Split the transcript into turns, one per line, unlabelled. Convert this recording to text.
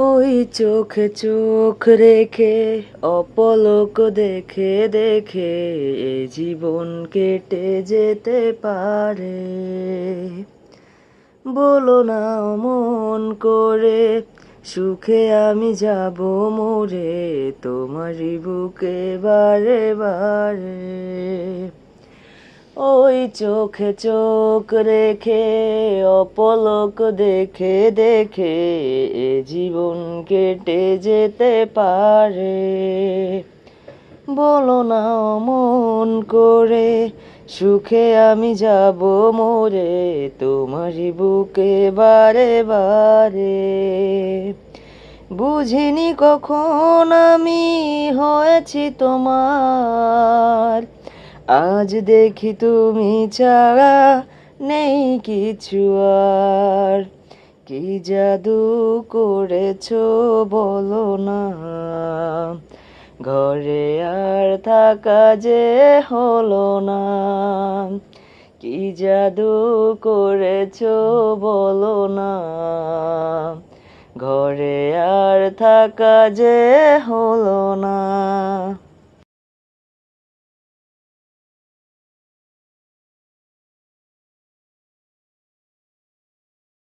ওই চোখে চোখ রেখে, অপলক দেখে দেখে এ জীবন কেটে যেতে পারে। বলো না মন করে, সুখে আমি যাব মোরে, তোমারই বুকে বারে বারে। চোখে, চোখ রেখে, অপলক দেখে দেখে এ জীবন কেটে যেতে পারে। বলো না মন করে, সুখে আমি যাব মোরে, তোমারই বুকে বারে বারে। বুঝিনি কখন আমি হয়েছি তোমার আজ দেখি তুমি ছাড়া নেই কিছু আর। কি জাদু করেছ বলো না। ঘরে আর থাকা যে হলো না। কি জাদু করেছ বলো না। ঘরে আর থাকা যে হলো না।